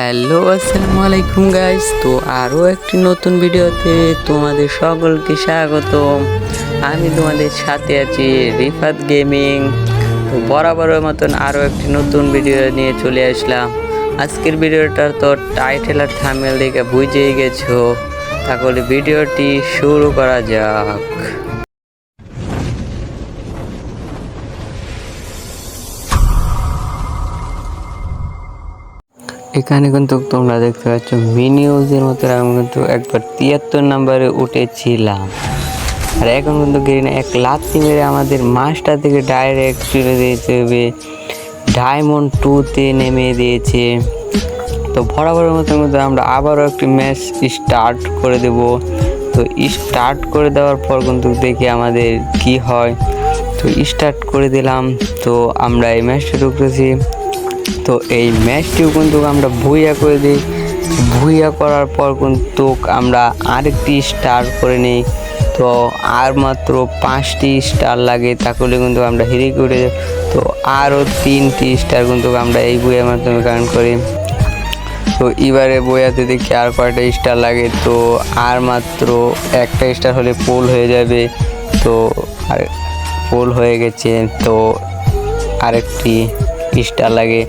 Hello, আসসালামু আলাইকুম guys তো আরও একটি নতুন ভিডিওতে তোমাদের সকলকে স্বাগত আমি তোমাদের সাথে আছি রিফাত গেমিং। তো বরাবরের মতন আরও একটি নতুন ভিডিও নিয়ে চলে আসলাম। আজকের ভিডিওটা তো টাইটেল আর থামেল দেখে বুঝেই গেছো। তাহলে ভিডিওটি শুরু করা যাক। এখানে কিন্তু তোমরা দেখতে পাচ্ছ মিনি ইউজের মতো আমি কিন্তু একবার তিয়াত্তর নাম্বারে উঠেছিলাম। আর এখন কিন্তু গ্রিন এক লাত্তি মেরে আমাদের মাছটা থেকে ডাইরেক্ট চলে দিয়েছে ডায়মন্ড টুতে নেমে দিয়েছে। তো বরাবরের মতো কিন্তু আমরা আবারও একটি ম্যাচ স্টার্ট করে দেব। তো স্টার্ট করে দেওয়ার পর কিন্তু দেখি আমাদের কি হয়। তো স্টার্ট করে দিলাম, তো আমরা এই ম্যাচটা ঢুকতেছি তো এই ম্যাচটিও কিন্তু আমরা ভুইয়া করে দিই। ভুইয়া করার পর কিন্তু আমরা আরেকটি স্টার করে নিই। তো আর মাত্র পাঁচটি স্টার লাগে, তাহলে কিন্তু আমরা হিরি করে। তো আরও তিনটি স্টার কিন্তু আমরা এই বইয়ের মাধ্যমে কারণ করি। তো এবারে বইয়াতে দেখি আর কয়টা স্টার লাগে। তো আর মাত্র একটা স্টার হলে পোল হয়ে যাবে। তো আর পোল হয়ে গেছে। তো আরেকটি স্টার লাগে।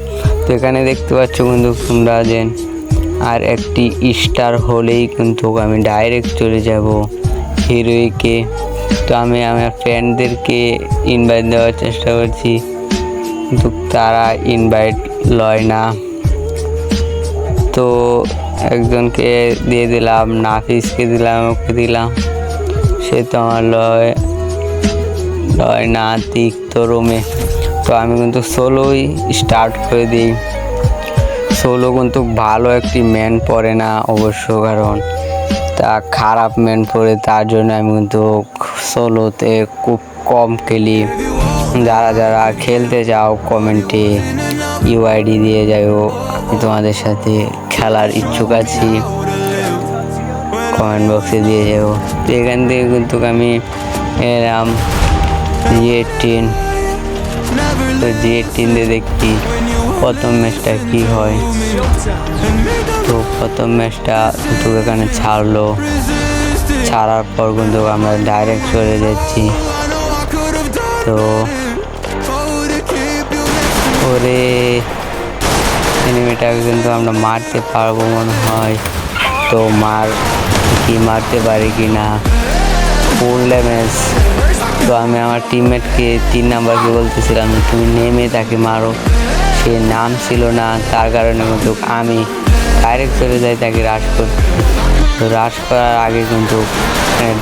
তো এখানে দেখতে পাচ্ছ কিন্তু তোমরা যে আর একটি স্টার হলেই কিন্তু আমি ডাইরেক্ট চলে যাব হিরোইকে। তো আমি আমার ফ্রেন্ডদেরকে ইনভাইট দেওয়ার চেষ্টা করছি, কিন্তু তারা ইনভাইট লয় না। তো একজনকে দিয়ে দিলাম, নাফিসকে দিলাম, ওকে দিলাম। সে তো আমার লয় লয় না, তিক্ত রুমে। তো আমি কিন্তু সোলোই স্টার্ট করে দিই। সোলো কিন্তু ভালো একটি ম্যান পড়ে না অবশ্য, কারণ তা খারাপ ম্যান পড়ে তার জন্য আমি কিন্তু সোলোতে খুব কম খেলি। যারা যারা খেলতে চাও কমেন্টে ইউআইডি দিয়ে যাও আমি তোমাদের সাথে খেলার ইচ্ছুক আছি। কমেন্ট বক্সে দিয়ে যাব এখান থেকে কিন্তু আমি এরাম জি এইটিন তো এইটিন দিয়ে দেখি প্রথম ম্যাচটা কি হয়? তো প্রথম ম্যাচটা কিন্তু এখানে ছাড়লো। ছাড়ার পর কিন্তু আমরা ডাইরেক্ট চলে যাচ্ছি। তো ওরে এনিমিটাকে কিন্তু আমরা মারতে পারব মনে হয়। তো মার, কি মারতে পারি কি না ফুল ড্যামেজ তো আমি আমার টিমমেটকে তিন নাম্বারকে বলতেছিলাম, তুমি নেমে তাকে মারো। সে নাম ছিল না, তার কারণে কিন্তু আমি ডাইরেক্ট চলে যাই তাকে রাশ করতে। তো রাশ করার আগে কিন্তু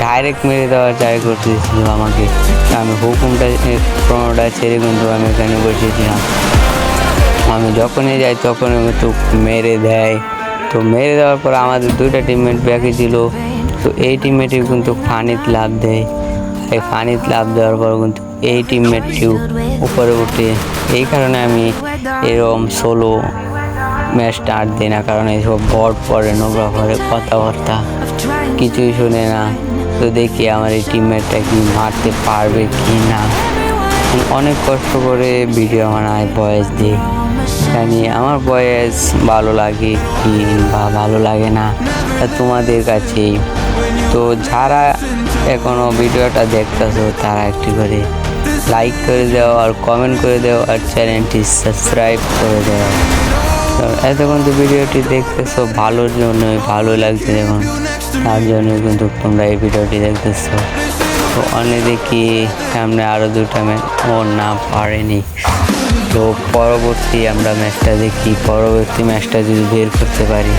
ডাইরেক্ট মেরে দেওয়ার ট্রাই করতেছিল আমাকে। আমি হুকুমটা প্রণোটা ছেড়ে কিন্তু আমি এখানে বসেছিলাম। আমি যখনই যাই তখনই কিন্তু মেরে দেয়। তো মেরে দেওয়ার পর আমাদের দুইটা টিমমেট ব্যাকে ছিল। তো এই টিমমেটই কিন্তু ফানিত লাভ দেয়। এই ফানিতে লাভ দেওয়ার পর কিন্তু এই টিমমেটটিও উপরে উঠে। এই কারণে আমি এরকম সোলো ম্যাচ স্টার্ট দিই না, কারণ এইসব বট পরে নোংরা পরে কথাবার্তা কিছুই শুনে না। তো দেখি আমার এই টিমমেটটা কি মারতে পারবে কি না। অনেক কষ্ট করে ভিডিও বানায় বয়স দিয়ে জানি আমার বয়স ভালো লাগে কি বা ভালো লাগে না। তা তোমাদের কাছেই। তো যারা এখনও ভিডিওটা দেখতেছো, তারা একটি করে লাইক করে দাও আর কমেন্ট করে দাও আর চ্যানেলটি সাবস্ক্রাইব করে দাও। এতক্ষণ তো ভিডিওটি দেখতেছো, ভালোর জন্যই ভালো লাগছে দেখুন। তার জন্য কিন্তু তোমরা এই ভিডিওটি দেখতেছো। তো অনেক দেখি সামনে আরও দুটা ম্যাচ ও না, পারেনি। তো পরবর্তী আমরা ম্যাচটা দেখি। পরবর্তী ম্যাচটা যদি বের করতে পারি,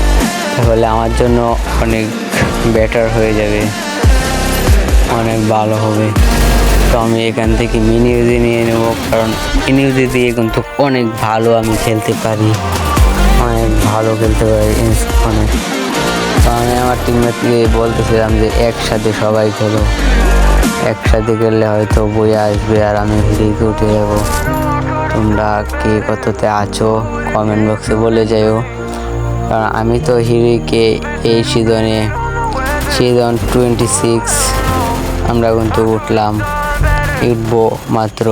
তাহলে আমার জন্য অনেক বেটার হয়ে যাবে। অনেক ভালো হবে। তো আমি এখান থেকে মিনি ইউজি নিয়ে নেব, কারণ মিনি ইউজি দিয়ে কিন্তু অনেক ভালো আমি খেলতে পারি। অনেক ভালো খেলতে পারি অনেক। তো আমি আমার টিমমেটকে বলতেছিলাম যে একসাথে সবাই খেলো। একসাথে খেললে হয়তো বই আসবে আর আমি ভিডিওতে উঠে যাব তোমরা কে কততে আছো কমেন্ট বক্সে বলে যাও কারণ আমি তো হিরোইকে এই সিজনে সিজন টোয়েন্টি সিক্স আমরা কিন্তু উঠলাম। উঠবো মাত্র,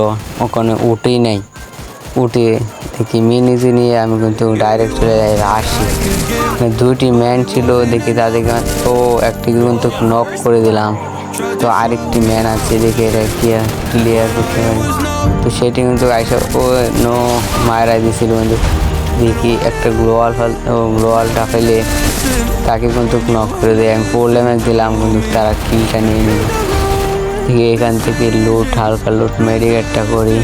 ওখানে উঠেই নাই। উঠে দেখি মিনিজি নিয়ে আমি কিন্তু ডাইরেক্ট চলে যাই রাশি। মানে দুইটি ম্যান ছিল, দেখি তাদেরকে তো একটি কিন্তু নক করে দিলাম। তো আরেকটি ম্যান আছে, দেখে এটা কি ক্লিয়ার করতে তো সেটি কিন্তু আইসা, ও নো মায়েরা দিয়েছিল কিন্তু দেখি একটা গ্লোয়াল ফাল গ্লোয়ালটা ফেলে তাকে কিন্তু নক করে দেয়। আমি ফোর ল্যামেজ দিলাম কিন্তু তারা কিলটা নিয়ে নিল। ঠিক এখান থেকে লুট হালকা লুট মেডিকেটটা করি।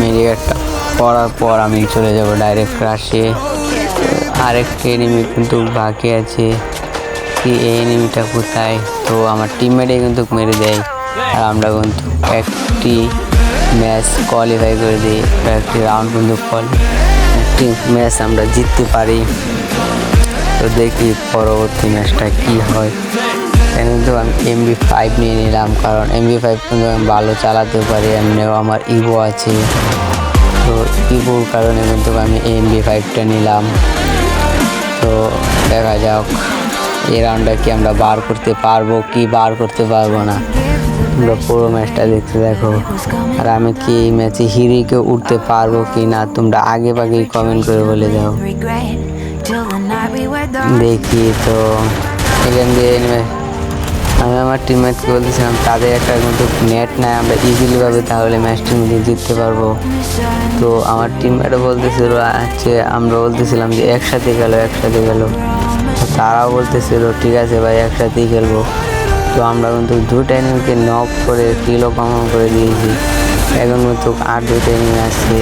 মেডিকেটটা করার পর আমি চলে যাব ডাইরেক্ট রাশে আরেকটি এনিমি কিন্তু বাকি আছে। কি এই এনিমিটা কোথায়? তো আমার টিমমেটে কিন্তু মেরে দেয়। আর আমরা কিন্তু একটি ম্যাচ কোয়ালিফাই করে দিই, একটি রাউন্ড কিন্তু একটি ম্যাচ আমরা জিততে পারি। তো দেখি পরবর্তী ম্যাচটা কি হয়। কিন্তু আমি এমবি ফাইভ নিয়ে নিলাম, কারণ এমবি ফাইভ কিন্তু আমি ভালো চালাতে পারি, এমনিও আমার ইভো আছে। তো ইভোর কারণে কিন্তু আমি এমবি ফাইভটা নিলাম। তো দেখা যাক, এই রাউন্ডটা কি আমরা বার করতে পারব, কি বার করতে পারব না। তোমরা পুরো ম্যাচটা দেখতে দেখো। আর আমি কি ম্যাচে হিরিকে উঠতে পারব কি না, তোমরা আগে আগেই কমেন্ট করে বলে দাও। দেখি তো। এখান দিয়ে আমি আমার টিমমেটকে বলতেছিলাম, তাদের একটা কিন্তু নেট নাই, আমরা ইজিলি ভাবে তাহলে ম্যাচটি মধ্যে জিততে পারব। তো আমার টিমমেটও বলতেছিল আছে আমরা বলতেছিলাম যে একসাথে গেলো একসাথে গেলো তারাও বলতেছিল, ঠিক আছে ভাই, একসাথেই খেলব। তো আমরা কিন্তু দুটো এনিমিকে নক করে কিলো কম করে দিয়েছি। এখন কিন্তু আর দুটো এনিমি আসছে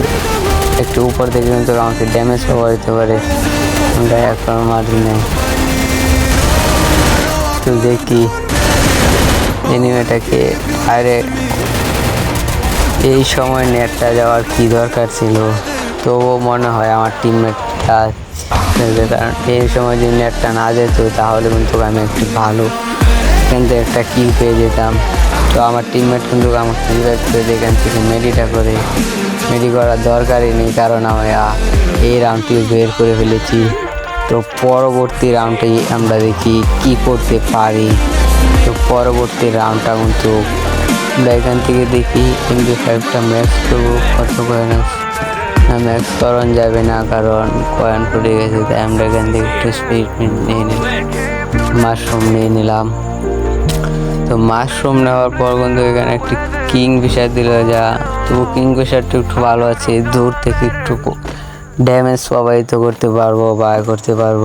একটু উপর থেকে কিন্তু আমাকে ড্যামেজ পাওয়া যেতে পারে। আমরা এখন মারি নাই। তো দেখি এনিমেটাকে আরে এই সময় নেটটা যাওয়ার কি দরকার ছিল? তবুও মনে হয় আমার টিমমেটটা কারণ এই সময় যদি নেটটা না যেত তাহলে কিন্তু আমি একটু ভালো এখান থেকে একটা কিল পেয়ে যেতাম। তো আমার টিমমেট কিন্তু আমার করে দিয়ে এখান থেকে মেডিটা করে মেডি করার দরকারই নেই কারণ আমি আহ, এই রাউন্ডটি বের করে ফেলেছি। তো পরবর্তী রাউন্ডে আমরা দেখি কি করতে পারি। তো পরবর্তী রাউন্ডটা কিন্তু আমরা এখান থেকে দেখি এমবি ফাইভটা ম্যাক্স করব। কত কয়েন না ম্যাক্স করান যাবে না কারণ কয়েন পড়ে গেছে তাই আমরা এখান থেকে একটু স্পিড নিয়ে নিই মাশরুম নিয়ে নিলাম। তো মাশরুম নেওয়ার পর কিন্তু এখানে একটি কিং ফিশার দিল যা তবু কিং ফিশারটা একটু ভালো আছে। দূর থেকে একটু ড্যামেজ প্রবাহিত করতে পারব বা করতে পারব।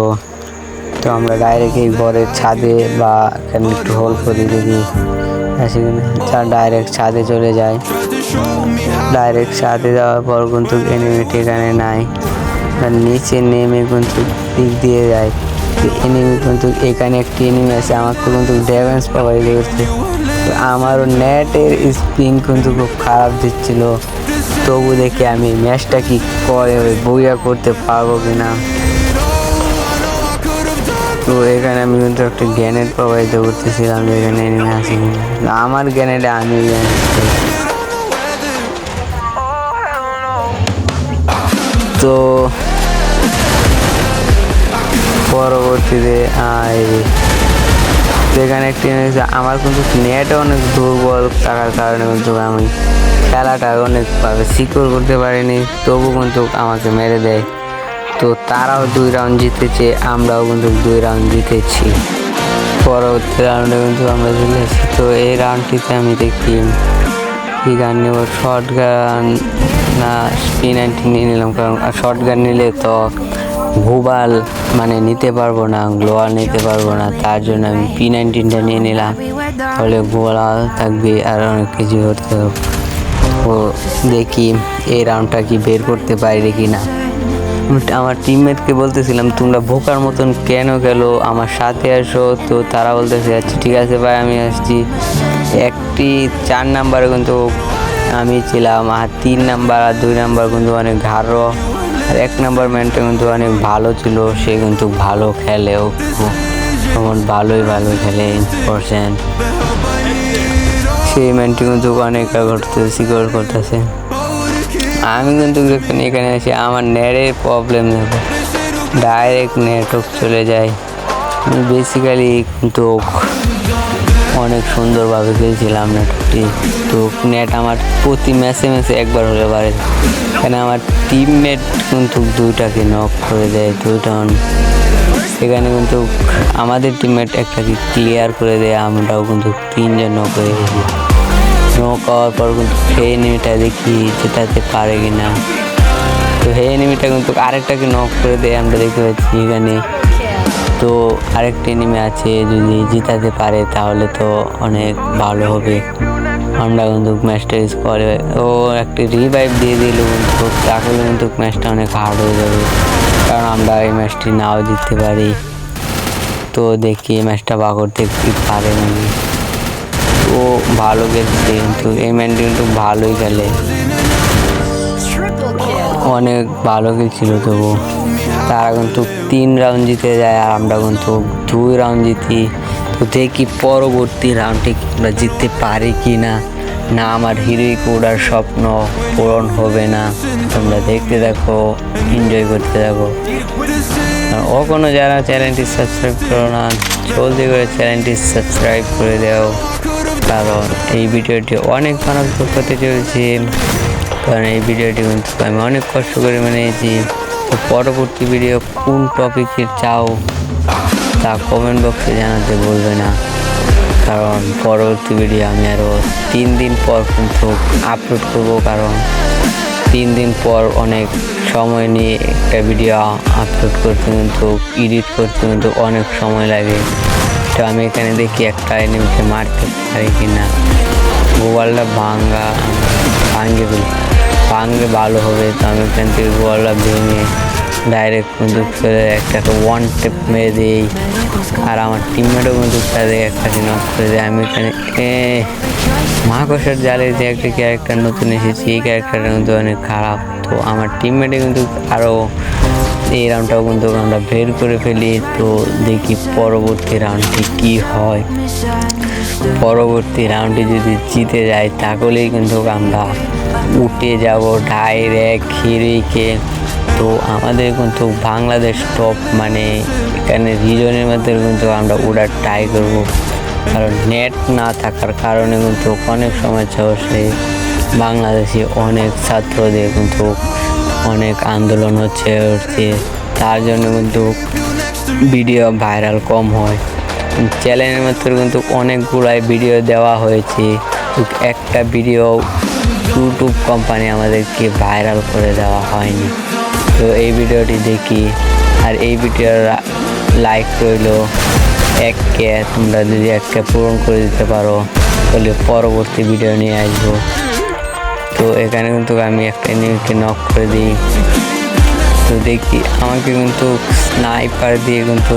তো আমরা ডাইরেক্ট এই ঘরের ছাদে বা এখানে একটু হোল করে দেখি। সেখানে ডাইরেক্ট ছাদে চলে যায় ডাইরেক্ট ছাদে যাওয়ার পর কিন্তু এনিমিটি এখানে নাই। নিচে নেমে কিন্তু দিক দিয়ে যায় এনিমি কিন্তু এখানে একটি এনিমি আছে আমাকে কিন্তু ড্যামেজ প্রোভাইড করছে তো আমারও নেটের স্পিন কিন্তু খুব খারাপ দিচ্ছিল। তবু দেখি আমি ম্যাচটা কি করে বইয়া করতে পারব কিনা। তো এখানে আমি কিন্তু একটা গ্যানেট প্রবাহিত করতেছিলাম এখানে এনিমি না, আমার গ্যানেটে আমি তো পরবর্তীতে সেখানে একটি আমার কিন্তু নেট অনেক দুর্বল থাকার কারণে কিন্তু আমি খেলাটা অনেকভাবে সিকিউর করতে পারিনি। তবু কিন্তু আমাকে মেরে দেয়। তো তারাও দুই রাউন্ড জিতেছে, আমরাও কিন্তু দুই রাউন্ড জিতেছি। পরবর্তী রাউন্ডে কিন্তু আমরা জিতেছি তো এই রাউন্ডটিতে আমি দেখি, কি গান নেব? শর্ট গান না স্পিন নিয়ে নিলাম, কারণ শর্ট গান নিলে তো ভুবাল মানে নিতে পারব না গ্লোয়াল নিতে পারব না, তার জন্য আমি পি নাইনটিনটা নিয়ে নিলাম। তাহলে ভুবাল থাকবে আর অনেক কিছু করতে তো দেখি এই রাউন্ডটা কি বের করতে পারি কি না আমি আমার টিমমেটকে বলতেছিলাম, তোমরা ভোকার মতন কেন গেল আমার সাথে আসো। তো তারা বলতেছে আচ্ছা ঠিক আছে ভাই, আমি আসছি। একটি চার নাম্বারে কিন্তু আমি ছিলাম, আর তিন নাম্বার আর দুই নাম্বার কিন্তু অনেক ঘাড়ো আর এক নাম্বার ম্যানটা কিন্তু অনেক ভালো ছিল, সে কিন্তু ভালো খেলেও ভালোই ভালো খেলে পার্সেন্ট সেই ম্যানটি কিন্তু অনেক করতে সিকিউর করতেছে। আমি কিন্তু এখানে আসি, আমার নেটের প্রবলেম দেখো। ডাইরেক্ট নেটওয়ার্ক চলে যায়। বেসিক্যালি কিন্তু অনেক সুন্দরভাবে খেলছিলাম নেটটি তো নেট আমার প্রতি ম্যাচে ম্যাচে একবার হলে পারে। এখানে আমার টিমমেট কিন্তু দুইটাকে নক করে দেয়, দুইটা সেখানে কিন্তু আমাদের টিমমেট একটাকে ক্লিয়ার করে দেয়, আমরাও কিন্তু তিনজন নক হয়ে গেছি নক হওয়ার পর কিন্তু সেই এনিমিটা দেখি জেতাতে পারে কি না তো সেই এনিমিটা কিন্তু আরেকটাকে নক করে দেয়, আমরা দেখতে পাচ্ছি এখানে তো আরেকটি এনিমি আছে, যদি জিতাতে পারে তাহলে তো অনেক ভালো হবে। আমরা কিন্তু ম্যাচটা করে ও একটি রিভাইভ দিয়ে দিল কিন্তু তাহলে কিন্তু ম্যাচটা অনেক হার্ড হয়ে যাবে। কারণ আমরা এই ম্যাচটি নাও জিততে পারি। তো দেখি এই ম্যাচটা বা করতে কি পারে নাকি ও ভালো খেলছে কিন্তু, এই ম্যানটি কিন্তু ভালোই খেলে। অনেক ভালো খেলছিল তবু তারা কিন্তু তিন রাউন্ড জিতে যায় আর আমরা কিন্তু দুই রাউন্ড জিতি। তো দেখি পরবর্তী রাউন্ডে কি আমরা জিততে পারি কি না না আমার হিরোইক ওড়ার স্বপ্ন পূরণ হবে না। তোমরা দেখতে দেখো এনজয় করতে থাকো। আর কখনো যারা চ্যানেলটি সাবস্ক্রাইব করো না, জলদি করে চ্যানেলটি সাবস্ক্রাইব করে দাও। কারণ এই ভিডিওটি অনেক মানব করতে চলেছে কারণ এই ভিডিওটি কিন্তু আমি অনেক কষ্ট করে বানিয়েছি। তো পরবর্তী ভিডিও কোন টপিকের চাও তা কমেন্ট বক্সে জানাতে বলবে না। কারণ পরবর্তী ভিডিও আমি আরও তিন দিন পর কিন্তু আপলোড করব, কারণ তিন দিন পর অনেক সময় নিয়ে একটা ভিডিও আপলোড করতে কিন্তু এডিট করতে কিন্তু অনেক সময় লাগে। তো আমি এখানে দেখি একটা এনিমিকে মারতে পারি কি না গোয়ালটা ভাঙ্গা, ভাঙ্গে ফেলি ভাঙলে ভালো হবে, তো আমি এখান থেকে গোয়ালটা ভেঙে ডাইরেক্ট কিন্তু ফেলে একটা ওয়ান টেপ মেরে দিই। আর আমার টিমমেটও কিন্তু তাদের একটা নক করে দেয়। আমি এখানে মহাকর্ষের জালে যে একটা ক্যারেক্টার নতুন এসেছি, এই ক্যারেক্টারটা কিন্তু অনেক খারাপ। তো আমার টিমমেটে কিন্তু আরও এই রাউন্ডটাও কিন্তু আমরা বের করে ফেলি, তো দেখি পরবর্তী রাউন্ডটি কী হয়। পরবর্তী রাউন্ডে যদি জিতে যাই তাহলেই কিন্তু আমরা উঠে যাব ডাইরেক্ট হিরিকে। তো আমাদের কিন্তু বাংলাদেশ টপ মানে এখানে রিজনের মধ্যে কিন্তু আমরা উড়ার ট্রাই করব। কারণ নেট না থাকার কারণে কিন্তু অনেক সময় হচ্ছে বাংলাদেশে অনেক ছাত্রদের কিন্তু অনেক আন্দোলন হচ্ছে হচ্ছে। তার জন্য কিন্তু ভিডিও ভাইরাল কম হয়। চ্যানেলের মধ্যে কিন্তু অনেকগুলাই ভিডিও দেওয়া হয়েছে। একটা ভিডিও ইউটিউব কোম্পানি আমাদেরকে ভাইরাল করে দেওয়া হয়নি। তো এই ভিডিওটি দেখি। আর এই ভিডিওর লাইক রইল এককে। তোমরা যদি একটা পূরণ করে দিতে পারো, তাহলে পরবর্তী ভিডিও নিয়ে আসব। তো এখানে কিন্তু আমি একটা নিউজকে নক করে দিই। তো দেখি, আমাকে কিন্তু স্নাইপার দিয়ে কিন্তু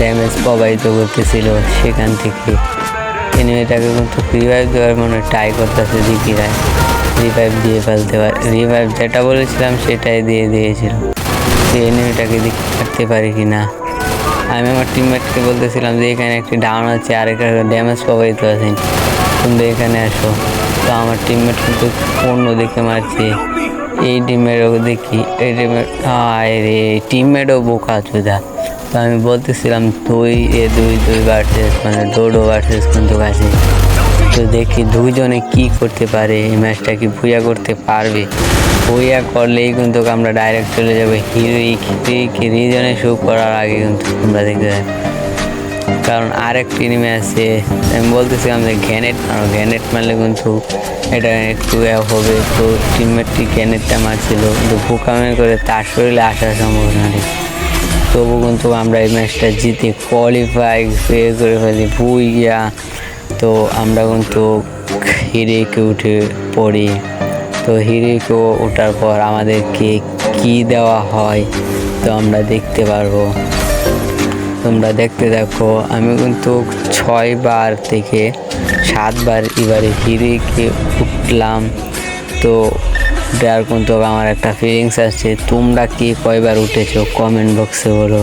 ড্যামেজ প্রবাহিত করতেছিল সেখান থেকে। এনিমিটাকে কিন্তু রিভাইভ দেওয়ার মনে ট্রাই করতেছে দিকিরা রিভাইভ দিয়ে ফেলতে পারে রিভাইভ যেটা বলেছিলাম সেটাই দিয়ে দিয়েছিল। যে এনিমিটাকে দেখি কাটতে পারি কি না আমি আমার টিমমেটকে বলতেছিলাম যে, এখানে একটি ডাউন আছে আর এখানে ড্যামেজ প্রবাহিত আছে। তোমরা এখানে আসো। তো আমার টিমমেট কিন্তু অন্য দেখে মারছে। এই টিমেরও দেখি এই টিমের আয় রে টিমমেটও বোকা চুদা। তো আমি বলতেছিলাম দুই এ দুই দুই ভার্সেস মানে ডোডো ভার্সেস কিন্তু আছে তো দেখি দুইজনে কি করতে পারে, এই ম্যাচটা কি ভুয়া করতে পারবে? ভুয়া করলেই কিন্তু আমরা ডাইরেক্ট চলে যাব। হিরোইক হিরোইক রিজনে শো করার আগে কিন্তু আমরা দেখতে যাই। কারণ আরেক টিমে আছে, আমি বলতেছিলাম যে গ্যানেট মারো গ্যানেট মারলে কিন্তু এটা একটু হবে। তো টিমমেটটি গ্যানেটটা মারছিল। কিন্তু বোকামে করে তার শরীরে আসার সম্ভাবনা নেই। তবু কিন্তু আমরা এই ম্যাচটা জিতে কোয়ালিফাই পেয়ে করে ফেলি ভুইয়া তো আমরা কিন্তু হিরেকে উঠে পড়ি। তো হিরেকে ওঠার পর আমাদেরকে কি দেওয়া হয়, তো আমরা দেখতে পারব। তোমরা দেখতে দেখো, আমি কিন্তু ছয়বার থেকে সাতবার এবারে হিরেকে উঠলাম। তো ওটার কিন্তু আমার একটা ফিলিংস আসছে তোমরা কি কয়বার উঠেছো? কমেন্ট বক্সে বলো।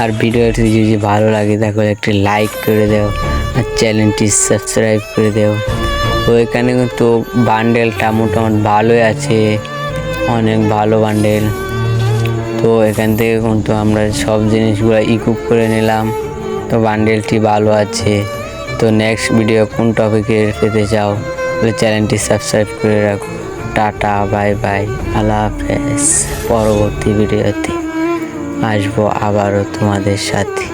আর ভিডিওটি যদি ভালো লাগে, তাহলে একটি লাইক করে দাও। আর চ্যানেলটি সাবস্ক্রাইব করে দাও। তো এখানে কিন্তু বান্ডেলটা মোটামুটি ভালোই আছে। অনেক ভালো বান্ডেল তো এখান থেকে কিন্তু আমরা সব জিনিসগুলো ইকুপ করে নিলাম। তো বান্ডেলটি ভালো আছে। তো নেক্সট ভিডিও কোন টপিকের পেতে চাও, তাহলে চ্যানেলটি সাবস্ক্রাইব করে রাখো। টাটা বাই বাই আল্লাহ হাফেজ। পরবর্তী ভিডিওতে আসব আবারও তোমাদের সাথে।